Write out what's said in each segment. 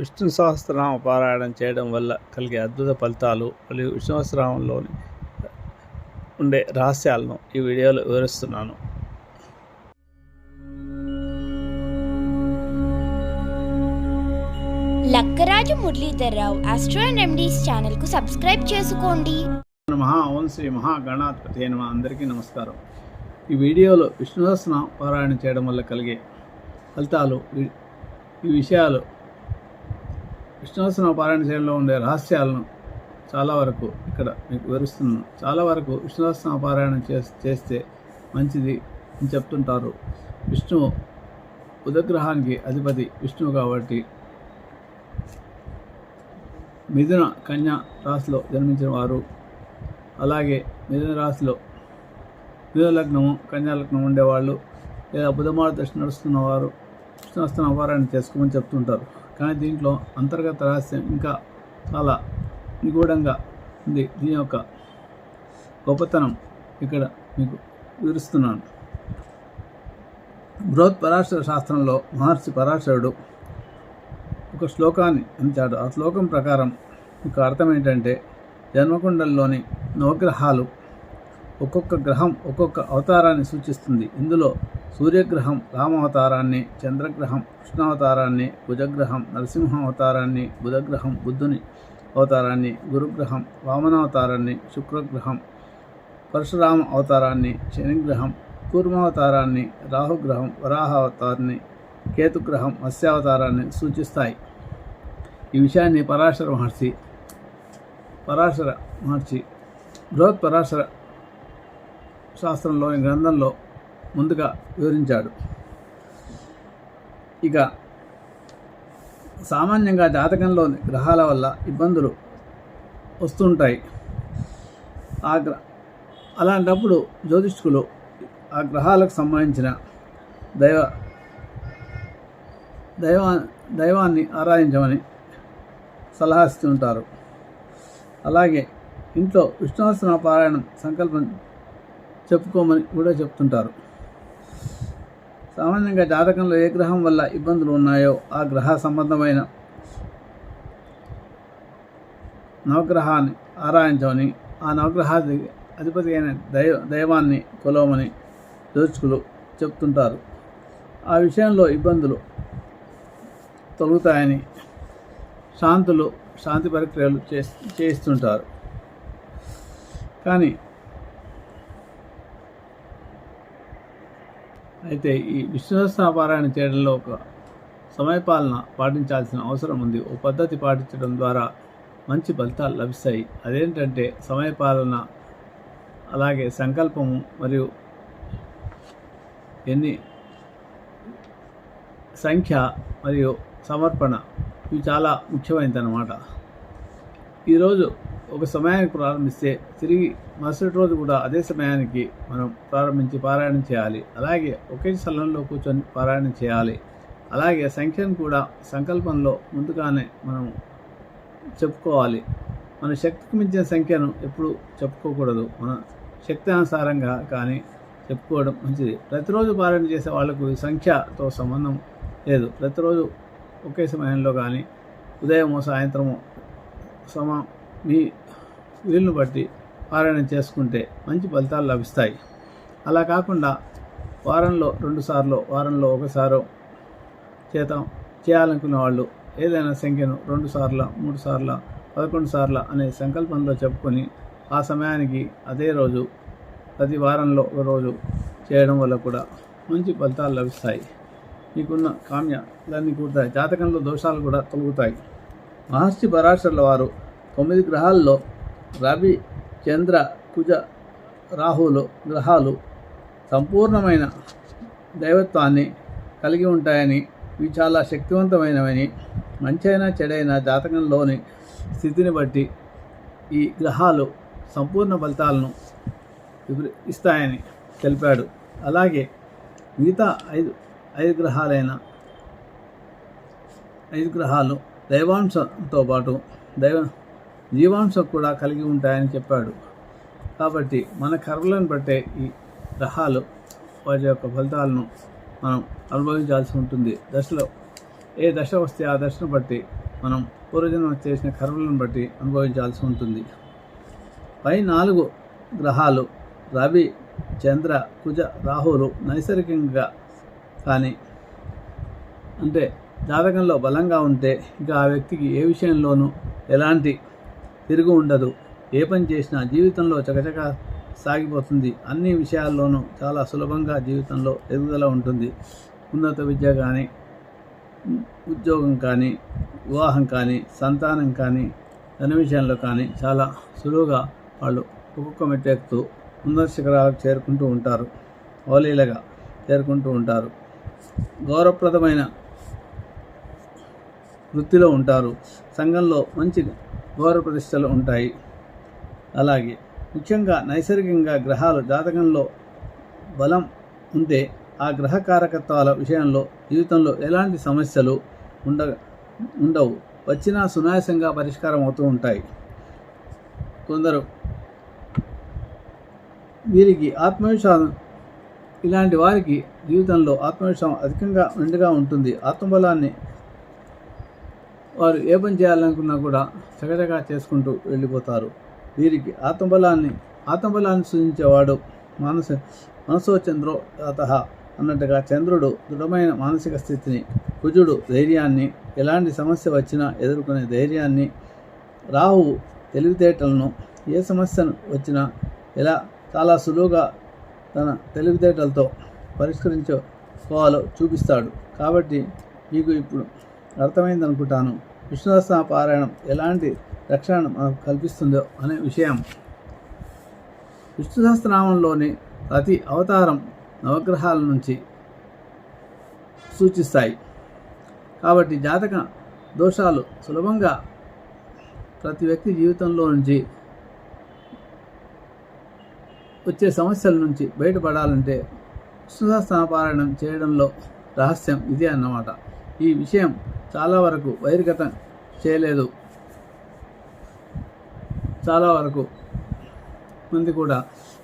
విష్ణు సహస్రనామ పారాయణం చేయడం వల్ల కలిగే అద్భుత ఫలితాలు మరియు విష్ణు సహస్రనామంలోని ఉండే రహస్యాలను ఈ వీడియోలో వివరిస్తున్నాను. Lakkaraju Muralidharrao astro and remedies ఛానల్కు సబ్స్క్రైబ్ చేసుకోండి. మహా ఓం శ్రీ మహాగణాధిపతి నమ అందరికీ నమస్కారం. ఈ వీడియోలో విష్ణు సహస్రనామ పారాయణం చేయడం వల్ల కలిగే ఫలితాలు ఈ విషయాలు విష్ణువసన పారాయణ చేయడంలో ఉండే రహస్యాలను చాలా వరకు ఇక్కడ మీకు వివరిస్తున్నాను. చాలా వరకు విష్ణువసన సహస్రనామ పారాయణం చేస్తే మంచిది అని చెప్తుంటారు. విష్ణువు ఉదగ్రహానికి అధిపతి విష్ణువు కాబట్టి మిథున కన్యా రాశిలో జన్మించిన వారు. అలాగే మిథున రాశిలో మిథున లగ్నము కన్యా లగ్నం ఉండేవాళ్ళు లేదా బుధమాల దశ నడుస్తున్నవారు కృష్ణాస్తన అపారాయణ చేసుకోమని చెప్తుంటారు. కానీ దీంట్లో అంతర్గత రహస్యం ఇంకా చాలా నిగూఢంగా ఉంది. దీని యొక్క గొప్పతనం ఇక్కడ మీకు వివరిస్తున్నాను. బృహత్ పరాశర శాస్త్రంలో మహర్షి పరాశరుడు ఒక శ్లోకాన్ని అంచాడు ఆ శ్లోకం ప్రకారం ఒక అర్థం ఏంటంటే జన్మకుండల్లోని నవగ్రహాలు ఒక్కొక్క గ్రహం ఒక్కొక్క అవతారాన్ని సూచిస్తుంది. ఇందులో సూర్యగ్రహం రామావతారాన్ని చంద్రగ్రహం కృష్ణావతారాన్ని భుజగ్రహం నరసింహ అవతారాన్ని బుధగ్రహం బుద్ధుని అవతారాన్ని గురుగ్రహం వామనావతారాన్ని శుక్రగ్రహం పరశురామ అవతారాన్ని శనిగ్రహం కూర్మావతారాన్ని రాహుగ్రహం వరాహ అవతారాన్ని కేతుగ్రహం మత్స్యావతారాన్ని సూచిస్తాయి. ఈ విషయాన్ని పరాశర మహర్షి పరాశర మహర్షి బృహత్ పరాశర శాస్త్రంలోని గ్రంథంలో ముందుగా వివరించాడు. ఇక సామాన్యంగా జాతకంలోని గ్రహాల వల్ల ఇబ్బందులు వస్తుంటాయి. ఆ గ్ర అలాంటప్పుడు జ్యోతిష్కులు ఆ గ్రహాలకు సంబంధించిన దైవ దైవా దైవాన్ని ఆరాధించమని సలహా ఇస్తుంటారు. అలాగే ఇంట్లో విష్ణుసహస్రనామ పారాయణం సంకల్పం చెప్పుకోమని కూడా చెప్తుంటారు. సామాన్యంగా జాతకంలో ఏ గ్రహం వల్ల ఇబ్బందులు ఉన్నాయో ఆ గ్రహ సంబంధమైన నవగ్రహాన్ని ఆరాధించమని ఆ నవగ్రహాది అధిపతి అయిన దైవ దైవాన్ని కొలవమని జ్యోతిష్కులు చెప్తుంటారు. ఆ విషయంలో ఇబ్బందులు తొలుగుతాయని శాంతులు శాంతి ప్రక్రియలు చేస్తుంటారు చేయిస్తుంటారు. కానీ అయితే ఈ విశ్వాసాపారాయణ చేయడంలో ఒక సమయపాలన పాటించాల్సిన అవసరం ఉంది. ఓ పద్ధతి పాటించడం ద్వారా మంచి ఫలితాలు లభిస్తాయి. అదేంటంటే సమయపాలన అలాగే సంకల్పము మరియు ఎన్ని సంఖ్య మరియు సమర్పణ ఇవి చాలా ముఖ్యమైనది అన్నమాట. ఈరోజు ఒక సమయానికి ప్రారంభిస్తే తిరిగి మరుసటి రోజు కూడా అదే సమయానికి మనం ప్రారంభించి పారాయణం చేయాలి. అలాగే ఒకే స్థలంలో కూర్చొని పారాయణం చేయాలి. అలాగే సంఖ్యను కూడా సంకల్పంలో ముందుగానే మనం చెప్పుకోవాలి. మన శక్తికి మించిన సంఖ్యను ఎప్పుడు చెప్పుకోకూడదు. మన శక్తి అనుసారంగా కానీ చెప్పుకోవడం మంచిది. ప్రతిరోజు పారాయణ చేసే వాళ్ళకు సంఖ్యతో సంబంధం లేదు. ప్రతిరోజు ఒకే సమయంలో కానీ ఉదయము సాయంత్రము సమ మీ వీలును బట్టి పారాయణం చేసుకుంటే మంచి ఫలితాలు లభిస్తాయి. అలా కాకుండా వారంలో రెండుసార్లు వారంలో ఒకసారో చేతం చేయాలనుకునే వాళ్ళు ఏదైనా సంఖ్యను రెండు సార్ల మూడు సార్ల పదకొండు సార్ల అనే సంకల్పంలో చెప్పుకొని ఆ సమయానికి అదే రోజు ప్రతి వారంలో ఒక రోజు చేయడం వల్ల కూడా మంచి ఫలితాలు లభిస్తాయి. మీకున్న కామ్యాలన్నీ కూడా జాతకంలో దోషాలు కూడా తొలుగుతాయి. మహర్షి పరాశరుల వారు తొమ్మిది గ్రహాల్లో రవి చంద్ర కుజ రాహులు గ్రహాలు సంపూర్ణమైన దైవత్వాన్ని కలిగి ఉంటాయని ఇవి చాలా శక్తివంతమైనవని మంచైనా చెడైన జాతకంలోని స్థితిని బట్టి ఈ గ్రహాలు సంపూర్ణ ఫలితాలను ఇస్తాయని తెలిపాడు. అలాగే మిగతా ఐదు ఐదు గ్రహాలైన ఐదు గ్రహాలు దైవాంశంతో పాటు దైవ జీవాంశం కూడా కలిగి ఉంటాయని చెప్పాడు. కాబట్టి మన కర్మలను బట్టే ఈ గ్రహాలు వాటి యొక్క ఫలితాలను మనం అనుభవించాల్సి ఉంటుంది. దశలో ఏ దశ వస్తే ఆ దశను బట్టి మనం పూర్వజన్మ చేసిన కర్మలను బట్టి అనుభవించాల్సి ఉంటుంది. పై నాలుగు గ్రహాలు రవి చంద్ర కుజ రాహులు నైసర్గికంగా కానీ అంటే జాతకంలో బలంగా ఉంటే ఇక ఆ వ్యక్తికి ఏ విషయంలోనూ ఎలాంటి తిరుగు ఉండదు. ఏ పని చేసినా జీవితంలో చకచక సాగిపోతుంది. అన్ని విషయాల్లోనూ చాలా సులభంగా జీవితంలో ఎదుగుదల ఉంటుంది. ఉన్నత విద్య కానీ ఉద్యోగం కానీ వివాహం కానీ సంతానం కానీ ధన విషయంలో కానీ చాలా సులువుగా వాళ్ళు ఒక్కొక్క మెట్టెక్కుతూ ఉన్నత శిఖరాలకు చేరుకుంటూ ఉంటారు. ఓలీలగా చేరుకుంటూ ఉంటారు. గౌరవప్రదమైన వృత్తిలో ఉంటారు. సంఘంలో మంచి గౌరవ ప్రతిష్టలు ఉంటాయి. అలాగే ముఖ్యంగా నైసర్గికంగా గ్రహాలు జాతకంలో బలం ఉంటే ఆ గ్రహ కారకత్వాల విషయంలో జీవితంలో ఎలాంటి సమస్యలు ఉండ ఉండవు. వచ్చినా సునాయాసంగా పరిష్కారం అవుతూ ఉంటాయి. కొందరు వీరికి ఆత్మవిశ్వాసం ఇలాంటి వారికి జీవితంలో ఆత్మవిశ్వాసం అధికంగా నిండుగా ఉంటుంది. ఆత్మబలాన్ని వారు ఏ పని చేయాలనుకున్నా కూడా చకచకా చేసుకుంటూ వెళ్ళిపోతారు. వీరికి ఆత్మబలాన్ని ఆత్మబలాన్ని సూచించేవాడు మానస మనసో చంద్రో జాత అన్నట్టుగా చంద్రుడు దృఢమైన మానసిక స్థితిని కుజుడు ధైర్యాన్ని ఎలాంటి సమస్య వచ్చినా ఎదుర్కొనే ధైర్యాన్ని రాహువు తెలివితేటలను ఏ సమస్యను వచ్చినా ఎలా చాలా సులువుగా తన తెలివితేటలతో పరిష్కరించుకోవాలో చూపిస్తాడు. కాబట్టి మీకు ఇప్పుడు అర్థమైంది అనుకుంటాను విష్ణుదస్త పారాయణం ఎలాంటి రక్షణ మనకు కల్పిస్తుందో అనే విషయం. విష్ణు సహస్రనామంలోని ప్రతి అవతారం నవగ్రహాల నుంచి సూచిస్తాయి. కాబట్టి జాతక దోషాలు సులభంగా ప్రతి వ్యక్తి జీవితంలో నుంచి వచ్చే సమస్యల నుంచి బయటపడాలంటే విష్ణుసహస్రనామ పారాయణం చేయడంలో రహస్యం ఇదే అన్నమాట. ఈ విషయం చాలా వరకు బహిర్గతం చేయలేదు. చాలా వరకు మంది కూడా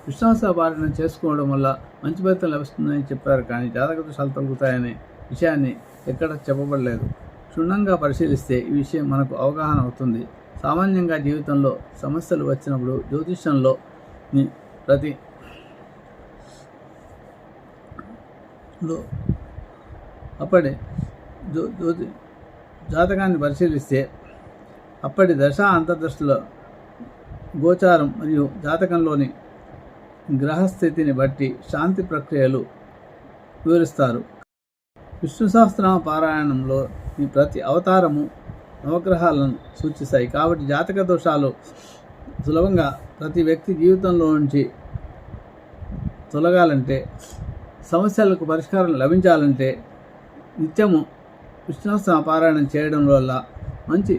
విశ్వాస పాలన చేసుకోవడం వల్ల మంచి ఫలితం లభిస్తుందని చెప్పారు. కానీ జాతక దోషాలు తగ్గుతాయనే విషయాన్ని ఎక్కడ చెప్పబడలేదు. క్షుణ్ణంగా పరిశీలిస్తే ఈ విషయం మనకు అవగాహన అవుతుంది. సామాన్యంగా జీవితంలో సమస్యలు వచ్చినప్పుడు జ్యోతిష్యంలో ప్రతి లో అప్పటి జ్యోతి జాతకాన్ని పరిశీలిస్తే అప్పటి దశ అంతర్దశలో గోచారం మరియు జాతకంలోని గ్రహస్థితిని బట్టి శాంతి ప్రక్రియలు వివరిస్తారు. విష్ణు సహస్రనామ పారాయణంలో ఈ ప్రతి అవతారము నవగ్రహాలను సూచిస్తాయి. కాబట్టి జాతక దోషాలు సులభంగా ప్రతి వ్యక్తి జీవితంలో నుంచి తొలగాలంటే సమస్యలకు పరిష్కారం లభించాలంటే నిత్యము విష్ణుసహస్రనామ పారాయణం చేయడం వల్ల మంచి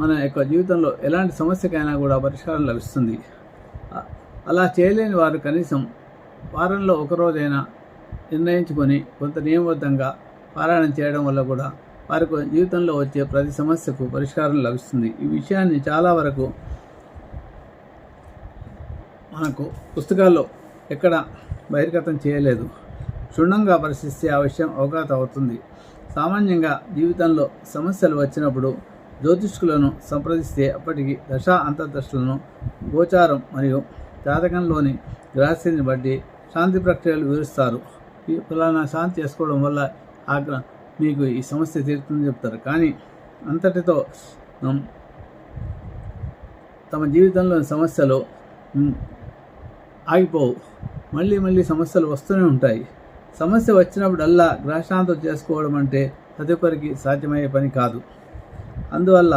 మన యొక్క జీవితంలో ఎలాంటి సమస్యకైనా కూడా పరిష్కారం లభిస్తుంది. అలా చేయలేని వారు కనీసం వారంలో ఒకరోజైనా నిర్ణయించుకొని కొంత నియమబద్ధంగా పారాయణం చేయడం వల్ల కూడా వారికి జీవితంలో వచ్చే ప్రతి సమస్యకు పరిష్కారం లభిస్తుంది. ఈ విషయాన్ని చాలా వరకు మనకు పుస్తకాల్లో ఎక్కడ బహిర్గతం చేయలేదు. క్షుణ్ణంగా పరిశీలిస్తే ఆ విషయం అవగాహన అవుతుంది. సామాన్యంగా జీవితంలో సమస్యలు వచ్చినప్పుడు జ్యోతిష్కులను సంప్రదిస్తే అప్పటికి దశ అంతర్దశలను గోచారం మరియు జాతకంలోని గ్రహస్థితిని బట్టి శాంతి ప్రక్రియలు వివరిస్తారు. ఈ ఫలానా శాంతి చేసుకోవడం వల్ల ఆ మీకు ఈ సమస్య తీరుతుందని చెప్తారు. కానీ అంతటితో తమ జీవితంలోని సమస్యలు ఆగిపోవు. మళ్ళీ మళ్ళీ సమస్యలు వస్తూనే ఉంటాయి. సమస్య వచ్చినప్పుడల్లా గ్రహశాంతం చేసుకోవడం అంటే ప్రతి ఒక్కరికి సాధ్యమయ్యే పని కాదు. అందువల్ల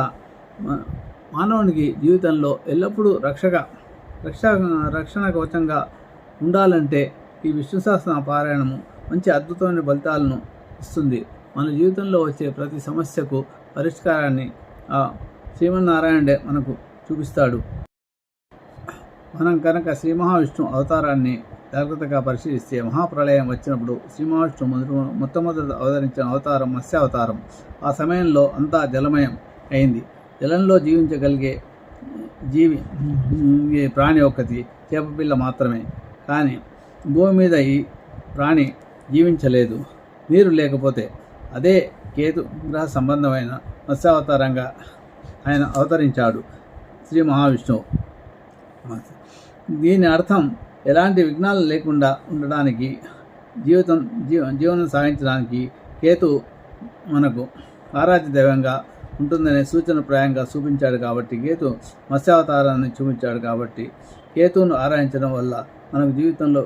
మానవునికి జీవితంలో ఎల్లప్పుడూ రక్షగా రక్ష రక్షణ కవచంగా ఉండాలంటే ఈ విష్ణు సహస్ర పారాయణము మంచి అద్భుతమైన ఫలితాలను ఇస్తుంది. మన జీవితంలో వచ్చే ప్రతి సమస్యకు పరిష్కారాన్ని ఆ శ్రీమన్నారాయణుడే మనకు చూపిస్తాడు. మనం కనుక శ్రీ మహావిష్ణు అవతారాన్ని జాగ్రత్తగా పరిశీలిస్తే మహాప్రళయం వచ్చినప్పుడు శ్రీ మహావిష్ణు మొదటి మొట్టమొదటి అవతరించిన అవతారం మత్స్యావతారం. ఆ సమయంలో అంతా జలమయం అయింది. జలంలో జీవించగలిగే జీవి ప్రాణి ఒక్కటి చేపపిల్ల మాత్రమే. కానీ భూమి మీద ఈ ప్రాణి జీవించలేదు. నీరు లేకపోతే అదే కేతు గ్రహ సంబంధమైన మత్స్యావతారంగా ఆయన అవతరించాడు శ్రీ మహావిష్ణువు. దీని అర్థం ఎలాంటి విఘ్నాలు లేకుండా ఉండడానికి జీవితం జీవ జీవనం సాగించడానికి కేతు మనకు ఆరాధ్య దైవంగా ఉంటుందనే సూచన ప్రాయంగా చూపించాడు కాబట్టి కేతు మత్స్యావతారాన్ని చూపించాడు కాబట్టి కేతువును ఆరాధించడం వల్ల మనకు జీవితంలో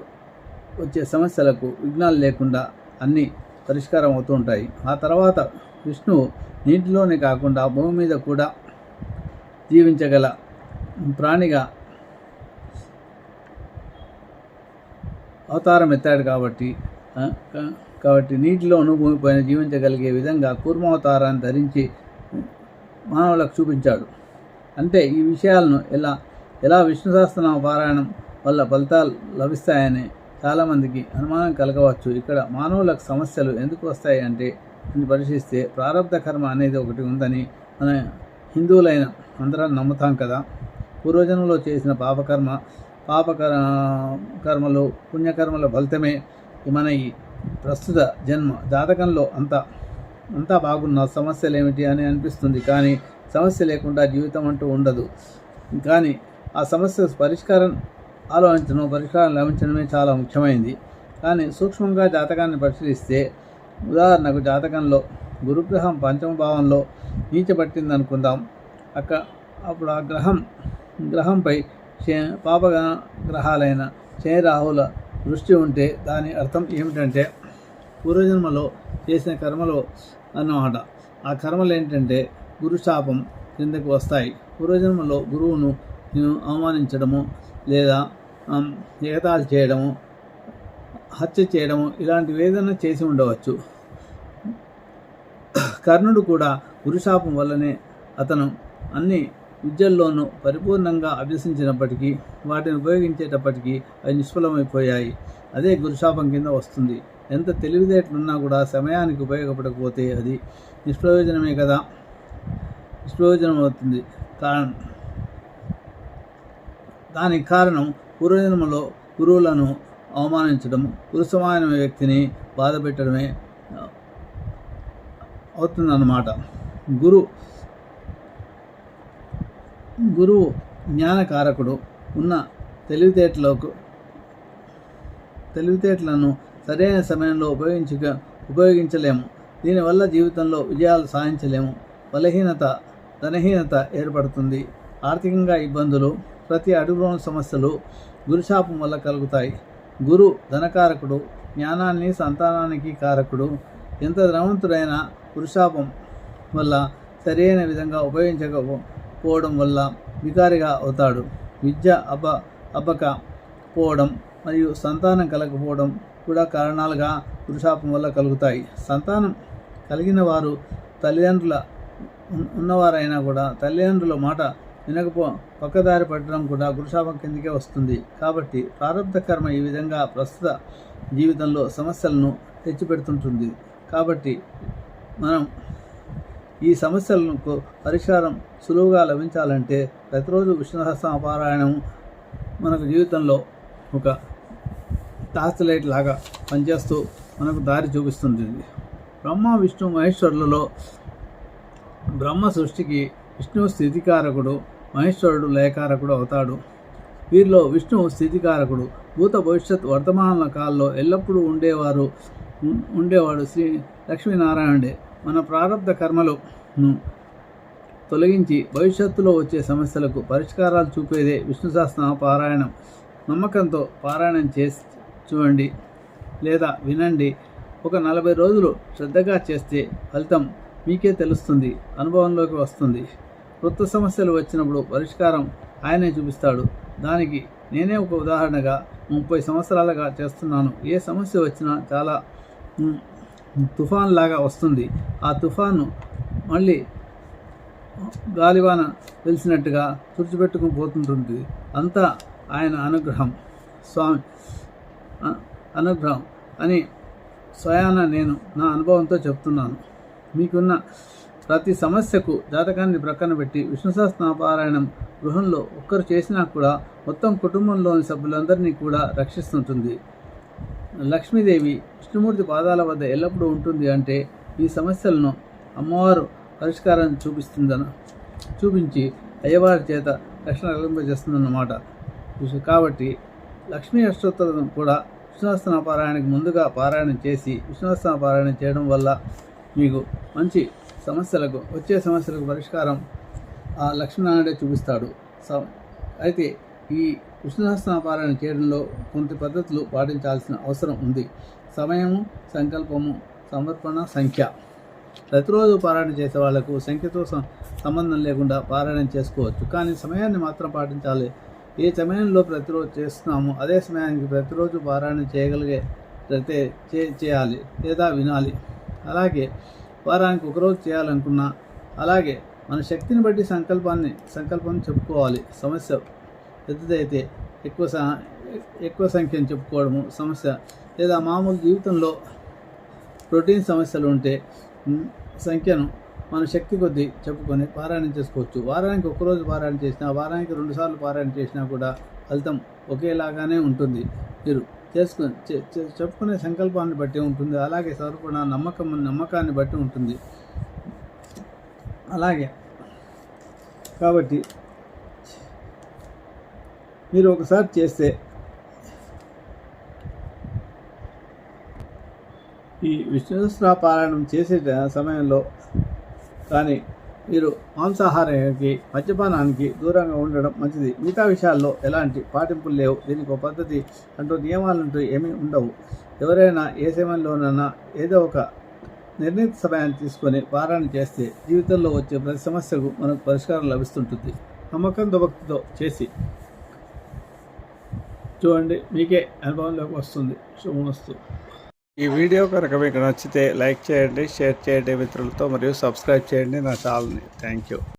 వచ్చే సమస్యలకు విఘ్నాలు లేకుండా అన్నీ పరిష్కారం అవుతూ ఉంటాయి. ఆ తర్వాత విష్ణువు నీటిలోనే కాకుండా భూమి మీద కూడా జీవించగల ప్రాణిగా అవతారం ఎత్తాడు కాబట్టి కాబట్టి నీటిలోను భూమిపైన జీవించగలిగే విధంగా కూర్మావతారాన్ని ధరించి మానవులకు చూపించాడు. అంటే ఈ విషయాలను ఎలా ఎలా విష్ణు సహస్రనామ పారాయణం వల్ల ఫలితాలు లభిస్తాయని చాలామందికి అనుమానం కలగవచ్చు. ఇక్కడ మానవులకు సమస్యలు ఎందుకు వస్తాయి అంటే పరిశీలిస్తే ప్రారంభ కర్మ అనేది ఒకటి ఉందని మన హిందువులైన అందరం నమ్ముతాం కదా. పూర్వజన్మలో చేసిన పాపకర్మ పాపకర కర్మలు పుణ్యకర్మల ఫలితమే మన ఈ ప్రస్తుత జన్మ. జాతకంలో అంత అంతా బాగున్న సమస్యలు ఏమిటి అని అనిపిస్తుంది కానీ సమస్య లేకుండా జీవితం అంటూ ఉండదు. కానీ ఆ సమస్య పరిష్కారం ఆలోచించడం పరిష్కారం లభించడమే చాలా ముఖ్యమైనది కానీ సూక్ష్మంగా జాతకాన్ని పరిశీలిస్తే ఉదాహరణకు జాతకంలో గురుగ్రహం పంచమ భావంలో నీచబట్టింది అనుకుందాం అక్క అప్పుడు ఆ గ్రహం గ్రహంపై పాప గ్రహాలైన శని రాహుల దృష్టి ఉంటే దాని అర్థం ఏమిటంటే పూర్వజన్మలో చేసిన కర్మలు అన్నమాట. ఆ కర్మలు ఏంటంటే గురుశాపం కిందకు వస్తాయి. పూర్వజన్మలో గురువును నేను అవమానించడము లేదా ఆమ్, చేయడము హత్య చేయడము ఇలాంటివి ఏదైనా చేసి ఉండవచ్చు. కర్ణుడు కూడా గురుశాపం వల్లనే అతను అన్ని విద్యల్లోనూ పరిపూర్ణంగా అభ్యసించినప్పటికీ వాటిని ఉపయోగించేటప్పటికీ అవి నిష్ఫలమైపోయాయి. అదే గురుశాపం కింద వస్తుంది. ఎంత తెలివితేటలున్నా కూడా సమయానికి ఉపయోగపడకపోతే అది నిష్ప్రయోజనమే కదా? నిష్ప్రయోజనం అవుతుంది కారణం దానికి కారణం పూర్వజన్మలో గురువులను అవమానించడం గురు సమానమైన వ్యక్తిని బాధపెట్టడమే అవుతుందన్నమాట. గురు గురువు జ్ఞానకారకుడు ఉన్న తెలివితేటలకు తెలివితేటలను సరైన సమయంలో ఉపయోగించక ఉపయోగించలేము. దీనివల్ల జీవితంలో విజయాలు సాధించలేము. బలహీనత ధనహీనత ఏర్పడుతుంది. ఆర్థికంగా ఇబ్బందులు ప్రతి అడుగులోని సమస్యలు గురుశాపం వల్ల కలుగుతాయి. గురు ధనకారకుడు జ్ఞానాన్ని సంతానానికి కారకుడు ఎంత ధనవంతుడైనా గురుశాపం వల్ల సరైన విధంగా పోవడం వల్ల వికారిగా అవుతాడు. విద్య అప అబ్బక పోవడం మరియు సంతానం కలగకపోవడం కూడా కారణాలుగా పురుషాపం వల్ల కలుగుతాయి. సంతానం కలిగిన వారు తల్లిదండ్రుల ఉన్నవారైనా కూడా తల్లిదండ్రుల మాట వినకపో పక్కదారి పట్టడం కూడా గురుశాపం కిందకే వస్తుంది. కాబట్టి ప్రారంభ కర్మ ఈ విధంగా ప్రస్తుత జీవితంలో సమస్యలను తెచ్చిపెడుతుంటుంది. కాబట్టి మనం ఈ సమస్యలకు పరిష్కారం సులువుగా లభించాలంటే ప్రతిరోజు విష్ణుసహస్ర పారాయణం మనకు జీవితంలో ఒక టార్చ్ లైట్ లాగా పనిచేస్తూ మనకు దారి చూపిస్తుంటుంది. బ్రహ్మ విష్ణు మహేశ్వరులలో బ్రహ్మ సృష్టికి విష్ణువు స్థితికారకుడు మహేశ్వరుడు లయకారకుడు అవుతాడు. వీరిలో విష్ణువు స్థితికారకుడు భూత భవిష్యత్ వర్తమాన కాలంలో ఎల్లప్పుడూ ఉండేవారు ఉండేవాడు శ్రీ లక్ష్మీనారాయణుడే. మన ప్రారంభ కర్మలను తొలగించి భవిష్యత్తులో వచ్చే సమస్యలకు పరిష్కారాలు చూపేదే విష్ణు సహస్రనామ పారాయణం. నమ్మకంతో పారాయణం చేసి చూడండి లేదా వినండి. ఒక నలభై రోజులు శ్రద్ధగా చేస్తే ఫలితం మీకే తెలుస్తుంది అనుభవంలోకి వస్తుంది. కొత్త సమస్యలు వచ్చినప్పుడు పరిష్కారం ఆయనే చూపిస్తాడు. దానికి నేనే ఒక ఉదాహరణగా ముప్పై సంవత్సరాలుగా చేస్తున్నాను. ఏ సమస్య వచ్చినా చాలా తుఫాన్ లాగా వస్తుంది. ఆ తుఫాను మళ్ళీ గాలివాన వెలిసినట్టుగా తుడిచిపెట్టుకుని పోతుంటుంది. అంతా ఆయన అనుగ్రహం. స్వామి అనుగ్రహం. అని స్వయాన నేను నా అనుభవంతో చెప్తున్నాను. మీకున్న ప్రతి సమస్యకు జాతకాన్ని ప్రక్కన పెట్టి విష్ణు సహస్రనాపారాయణం గృహంలో ఒక్కరు చేసినా కూడా మొత్తం కుటుంబంలోని సభ్యులందరినీ కూడా రక్షిస్తుంటుంది. లక్ష్మీదేవి విష్ణుమూర్తి పాదాల వద్ద ఎల్లప్పుడూ ఉంటుంది అంటే ఈ సమస్యలను అమ్మవారు పరిష్కారం చూపిస్తుందన చూపించి అయ్యవారి చేత రక్షణ కలింపజేస్తుందన్నమాట కాబట్టి లక్ష్మీ అష్టోత్తరం కూడా విష్ణువస్తన పారాయణకు ముందుగా పారాయణం చేసి విష్ణువస్తన పారాయణం చేయడం వల్ల మీకు మంచి సమస్యలకు వచ్చే సమస్యలకు పరిష్కారం ఆ లక్ష్మీనారాయణే చూపిస్తాడు. స- అయితే ఈ విష్ణుహస్తన చేయడంలో కొంత పద్ధతులు పాటించాల్సిన అవసరం ఉంది. సమయము సంకల్పము సమర్పణ సంఖ్య. ప్రతిరోజు పారాయణ చేసే వాళ్ళకు సంఖ్యతో సం- సంబంధం లేకుండా పారాయణం చేసుకోవచ్చు. కానీ సమయాన్ని మాత్రం పాటించాలి. ఏ సమయంలో ప్రతిరోజు చేస్తున్నామో అదే సమయానికి ప్రతిరోజు పారాయణ చేయగలిగే ప్రతి చే చేయాలి లేదా వినాలి. అలాగే వారానికి ఒకరోజు చేయాలనుకున్నా అలాగే మన శక్తిని బట్టి సంకల్పాన్ని సంకల్పం చెప్పుకోవాలి. సమస్య పెద్దదైతే ఎక్కువ ఎక్కువ సంఖ్యను చెప్పుకోవడము సమస్య. లేదా మామూలు జీవితంలో ప్రోటీన్ సమస్యలు ఉంటే సంఖ్యను మన శక్తి కొద్దీ చెప్పుకొని పారాయణం చేసుకోవచ్చు. వారానికి ఒకరోజు పారాయణ చేసినా వారానికి రెండుసార్లు పారాయణ చేసినా కూడా ఫలితం ఒకేలాగానే ఉంటుంది. మీరు చేసుకుని చె- చెప్పుకునే సంకల్పాన్ని బట్టి ఉంటుంది. అలాగే సమర్పణ నమ్మకం నమ్మకాన్ని బట్టి ఉంటుంది. అలాగే కాబట్టి మీరు ఒకసారి చేస్తే. ఈ విష్ణుసహస్ర పారాయణం చేసే సమయంలో కానీ మీరు మాంసాహారానికి మద్యపానానికి దూరంగా ఉండడం మంచిది. మిగతా విషయాల్లో ఎలాంటి పాటింపులు లేవు. దీనికి ఒక పద్ధతి అంటూ నియమాలంటూ ఏమీ ఉండవు. ఎవరైనా ఏ సమయంలోనైనా ఏదో ఒక నిర్ణీత సమయాన్ని తీసుకొని పారాయణ చేస్తే జీవితంలో వచ్చే ప్రతి సమస్యకు మనకు పరిష్కారం లభిస్తుంటుంది. నమ్మకంతో భక్తితో చేసి. చూడండి మీకే అనుభవంలోకి వస్తుంది. శుభమస్తు. ఈ వీడియో కనుక మీకు నచ్చితే లైక్ చేయండి షేర్ చేయండి మిత్రులతో మరియు సబ్స్క్రైబ్ చేయండి నా ఛానల్ని. Thank you.